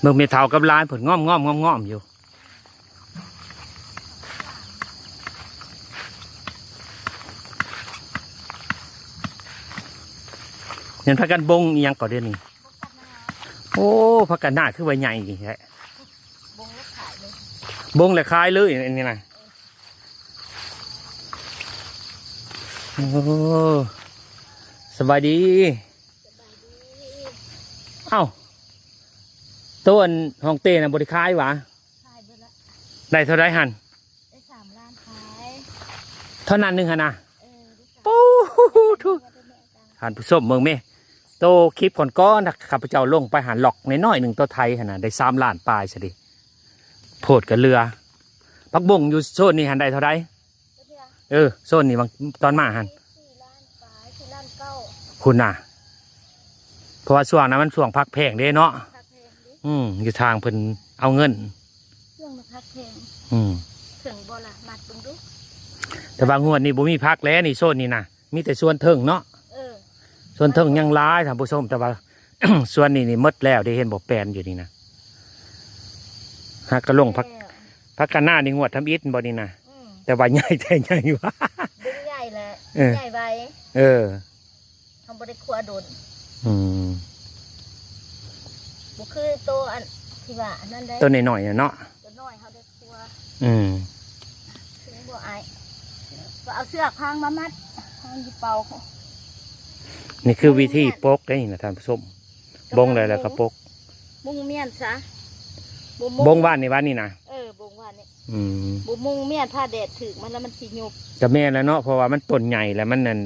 เมืองเมทากับร้านผลง่อมง่อมง่อมง่อมอยู่เห็นพักกันบงยังก่อนเดี๋ยวนี้โอ้พักกันหน้าคือใบใหญ่แฮะบงแล้วขายเลยคลายเลยอันนี้นะโอ้สบายดี เอ้า ต้นห้องเต้นะบริคายวะขายไปละได้เท่าไรหันได้สามล้านขายเท่านั้นหนึ่งหันนะเออได้สามปูทุล้านได้แม่ตังค์หันผู้ชมเมืองเมโตคลิปก่อนก้อนนะข้าพเจ้าลงไปหันหลอกน้อยๆหนึ่งตัวไทยหันนะได้สามล้านปลายสิดิโพดกับเรือพักบงอยู่โซนนี้หันได้เท่าไรก็เนี่ยเออโซนนี้บางตอนมาหัน สี่ล้านขายสี่ล้านเก้าคุณน่ะ เพราะว่าช่วงนั้นมันช่วงพักแพงเด้เนาะพักเพลงดิ อืมอยู่ทางเพิ่นเอาเงินเครื่องมาพักเพลงอืมถึงบ่ละมัดตรงดูแต่ว่างวดนี้บ่มีพักแล้วนี่โซนนี้นะมีแต่ส่วนเทิงเนาะเออส่วนเทิงยังร้ายท่านผู้ชมแต่ว่า ส่วนนี้นี่หมดแล้วได้เห็นบอกแปลนอยู่นี่นะฮักกระลงพักแล้วพักกันหน้านี่งวดทำอิฐบ่นี่นะอืมแต่ว่าใหญ่แต่ใหญ่อยู่ดึงใหญ่แหละเออ ใหญ่ไว้เออ ทำบริครัวโดนอืม บุคือตัวอันที่ว่าอันนั้นได้ต้นหน่อยๆน่ะเนาะตัวน้อยเขาได้ครัวอืมถึงบ่อายก็เอาเสื้อพางมามัดพางที่เป่าเขานี่คือวิธีปกได้นี่นะท่านผู้ชมบงเลยแล้วก็ปกมุงเมียนซะบงบ้านนี่บ้านนี่นะเออบงว่านนี่อืมบุมุงเมียนผ้าแดดถึกมันแล้วมันสิยุบจะแม่นแล้วเนาะเพราะว่ามันต้นใหญ่แล้วมันนั่น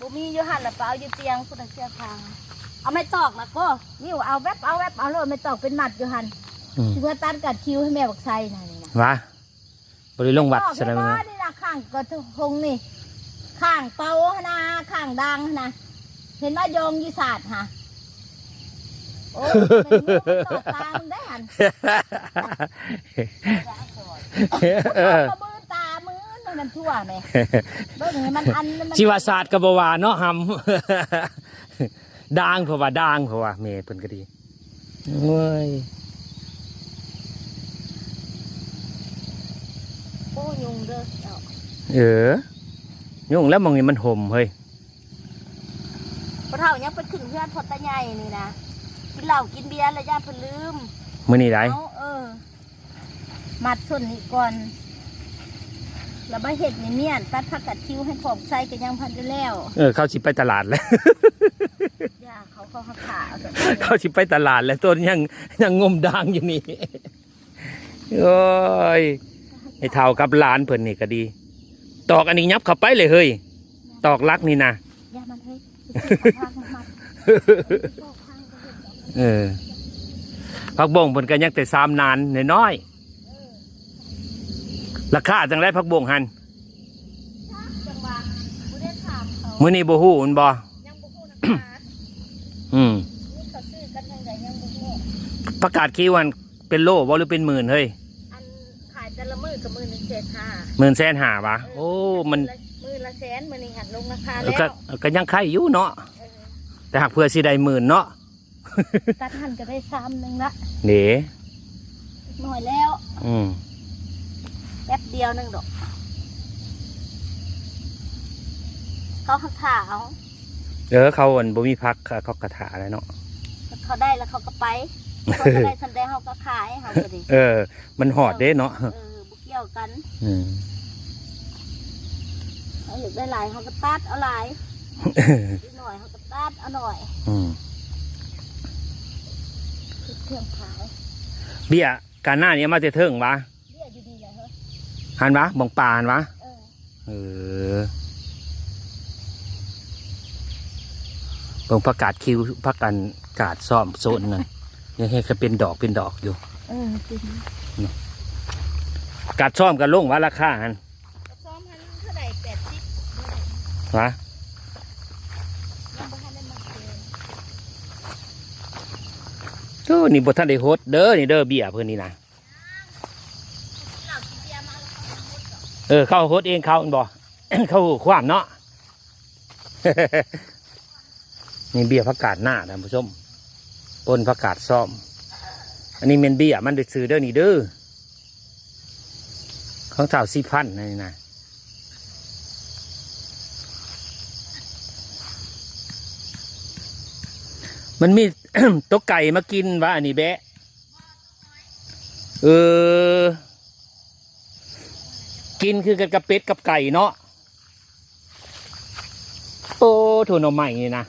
บุมีอยู่หันละเปล่าอยู่เตียงพุทธเสื้อพาง เอาไม่ตอกนะก็นี่เอาแวบเอาแวบเอาเลยไม่ตอกเป็นหมัดอยู่หันอืมที่ว่าตัดกัดคิ้วให้แม่บักไซน่ะนี่นะวะบริลงวัดตอกใช่ไหมไม่ว่านี่นะข้างกระทงนี่ ข้างเป่าหนะข้างดังนะเห็นว่าโยงยีศาสตร์ฮะโอ้ยเป็นมือมันตอดตามึงได้หันเออเอามือตามือนั่นมันทั่วไหมเบิ่งให้มันอันมัน ชีวศาสตร์กับบวาเนาะหำ ด่างเพราะว่าด่างเพราะว่าเมย์เพิ่นก็ดีเว้ยโอ้ยุงเด้อเจ้าเออยุ่งแล้วมองนี่มันห่มเฮ้ยพอเท่ายังไปขึ้นเพื่อนพอตาใหญ่นี่นะกินเหล้ากินเบียร์แล้วย่าเพิ่นลืมมื้อนี้ได้ เอาเออ มัดส่วนนี้ก่อน แล้วมาเห็ดนี่เมียนตัดผักกัดคิ้วให้ผอมใส่กันยังพันได้แล้ว เออ เขาสิไปตลาดแล้วย่าเขาเขาเขาขาเอาแต่เขาสิไปตลาดแล้วต้นยังยังงมด่างอยู่นี่โอ้ยให้เท่ากับหลานเพิ่นนี่ก็ดี ตอกอันนี้ยับเข้าไปเลยเฮ้ย ตอกลักนี่นะย่ามันเฮ้ยพางมันมัดพางก็เห็นเออพักบงเพิ่นก็ยังแต่สามนานน้อยๆราคาจังไรพักบงหันจังหวะกูได้ถามเขามื้อนี้บ่ฮู้มันบ่ยังบุกนะคะ อืมนี่เขาซื้อกันยังไงยังบุกประกาศคีวันเป็นโลบ่หรือเป็นหมื่นเฮ้ยอันขายแต่ละมือกับมือหนึ่งเศษห้าหมื่นแสนหาปะโอ้มันมือละแสนมือนี่หันลงราคาเอแล้อก็วก็ยังไข่อยู่เนาะเออแต่หากเพื่อสิได้หมื่นเนาะตัดหันก็ได้ซ้ำหนึ่งละเด๋หน่อยแล้วอืมแป๊บเดียวหนึ่งดอกเขาหักขาเอา เออเขาอันบ่มีพักเขากระถาแล้วเนาะเขาได้แล้วเขาก็ไปเขาก็ได้สันได้เขาก็ขายเขาก็ดีเออ มันหอดเด้เนาะเออบุกเกี่ยวกันอืมเขาอยากได้หลายเขาก็ตัดเอาหลายอีกหน่อยเขาก็ตัดเอาหน่อยอืมเครื่องขายเบี้ยการหน้านี้มาจะเทิงวะเบี้ยอยู่ดีเลยเฮ้ยหันวะบองปลาหันวะเออ เออเบิ่งประกาศคิวพักกันกาดซ่อมโซนนั่นยังให้ก็เป็นดอกเป็นดอกอยู่เออจริงกาดซ่อมกันลงว่าราคาหันกระซ้อมพันเท่าไหร่แปดสิบวะยังไม่ทันได้มาเกินโอ้นี่บทท่านได้โฮสต์เด้อนี่เด้อเบี้ยเพื่อนนี่นะเหล่าที่เบียร์มาแล้วเขาทำหมดก่อนเออเข้าโฮสต์เองเข้าอันบ่ เข้าความเนาะ นี่เบี้ยผักกาดหน้าท่านผู้ชมปนผักกาดซ่อม อันนี้เมนเบี้ยมันได้ซื้อเด้อนี่เด้อของสาวสี่พันนี่นะมันมีตัวไก่มากินวะอันนี้แบะเออ กินคือกันกับเป็ดกับไก่เนาะโอ้ถั่วหน่อใหม่นี่นะ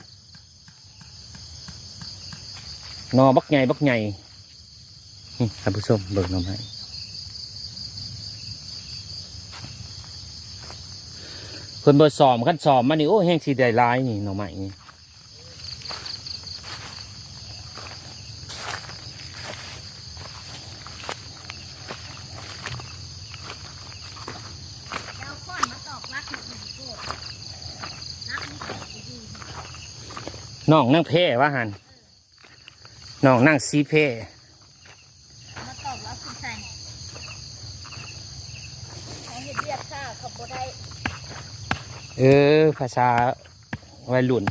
นอบักใหญ่บักใหญ่นี่ท่านผู้ชมเบิกหน่อใหม่เพิ่นเบิดสอมขั้นสอมมานี่โอ้แห้งสีได้ลายนี่หน่อใหม่นี่เอาก้อนมาตอกรักหนึ่งโกดรักนี่ตอกดีน้องนั่งเพ่วะหัน น้องนั่งซีเพมาตอกรักคุณใส่ให้เฮ็ดเรียกข้าเขาบ่ได้เออ ภาษาวัยรุ่น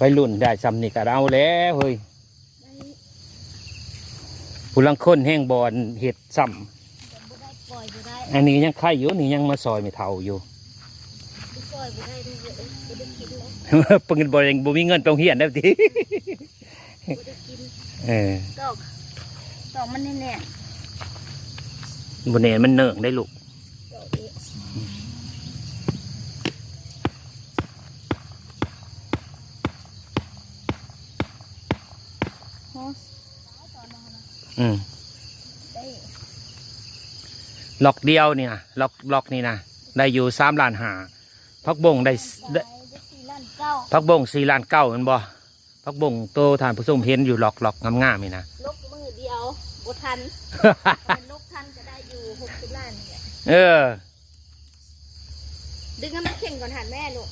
วัยรุ่นได้สำนี่ก็เอาแล้วเฮ้ยผู้ลังคนแห้งบอลเห็ดซ้ำอันนี้ยังไข่อยู่นี่ยังมาซอยไม่เท่าอยู่ปล่อเงินบอลยังบ่มีเงินไปโรงเฮียนได้ที ได้กินเออตอกตอกมันแน่บนเนมันเนิ่งได้ลูกๆตอกอีกโอ้อืมได้ล็อกเดียวเนี่ยล็อกล็อกนี่นะได้อยู่สามล้านหาพักบงได้ได้ได้สี่ล้านเก้าพักบงสี่ล้านเก้าแมันบ่ พักบงโตทานผู้ชมเห็นอยู่ล็อกล็อกงามๆนี่นะลกมือเดียวบ่ทันมันลกทันก็ได้อยู่หกสิบล้านเนี่ยเออ ดึงให้มันเข่งก่อนหันแม่ลูก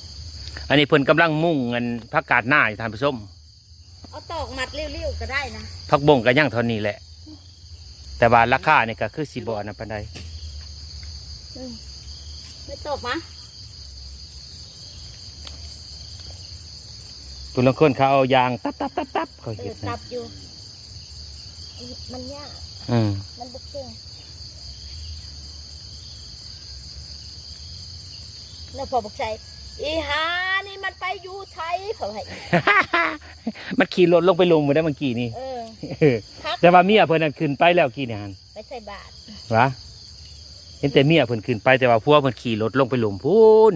อันนี้เพิ่นกำลังมุ่งเงินพักกาดหน้าอยู่ทานผู้ชมเอาตอกมัดเรี้ยวๆก็ได้นะพักบงก็ย่างเท่านี้แหละ แต่ว่าราคาเนี่ยก็คือสีบอนะปันใดอืมไม่ตอกมะ ผู้ลางคนเขาเอายางตับตับตับตับเขาเอเห็อดตันะบอยู่ มันยากอืมมันบุกเก่งแล้วพอบอกใจอีหานี่มันไปอยู่ใช้เขาให้มันขี่รถลงไปลงมาได้เมื่อกี้นี่เออเออพักแต่ว่าเมียเพิ่นนั่นขึ้นไปแล้วกี่เนี่ยฮันไปใส่บาทวะเห็นแต่เมียเพิ่นขึ้นไปแต่ว่าพวกเพิ่นขี่รถลงไปลงพูน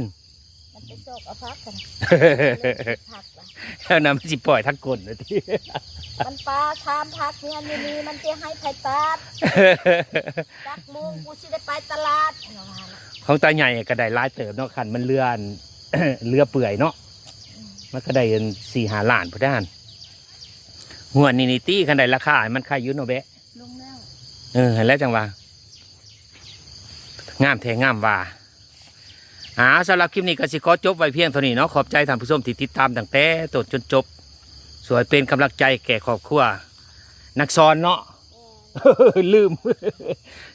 มันไปโซกเอาพักกัน พักละ แล้วนั้นมันสิปล่อยทั้งกลนะที่มันปลาชามพักเนี่ยนี่นี่มันจะให้ไผ่ตัดจักโมุงกูสิได้ไปตลาดเนาะว่าน่ะของตาใหญ่ก็ได้หลายเติบเนาะคันมันเลื่อนเรือเปื่อยเนาะมันก็ได้สี่หาล้านพุทธานหัวนี่นี่ตี้คันใดราคามันค่าอยุ่เนาะแบะลุงแล้วเออเห็นแล้วจังว่างามแท้งามว่า อ่าสำหรับคลิปนี้ก็สิขอจบไว้เพียงเท่านี้เนาะขอบใจท่านผู้ชมที่ติดตามตั้งแต่ต้นจนจบ สวยเป็นกำลังใจแก่ครอบครัวนักสอนเนาะ ลืม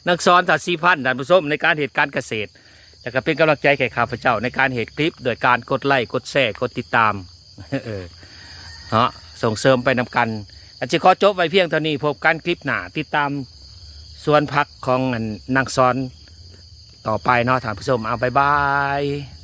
นักสอนถัดสีพันธ์ท่านผู้ชมในการเหตุการณ์เกษตรแต่ก็เป็นกำลังใจแก่ข้าพเจ้าในการเหตุคลิป โดยการกดไลค์กดแชร์กดติดตามเออเนาะส่งเสริมไปนำกันอาจจะขอจบไว้เพียงเท่านี้พบกันคลิปหน้าติดตามสวนพักของอันนางสอน ต่อไปเนาะท่านผู้ชมเอาบายบาย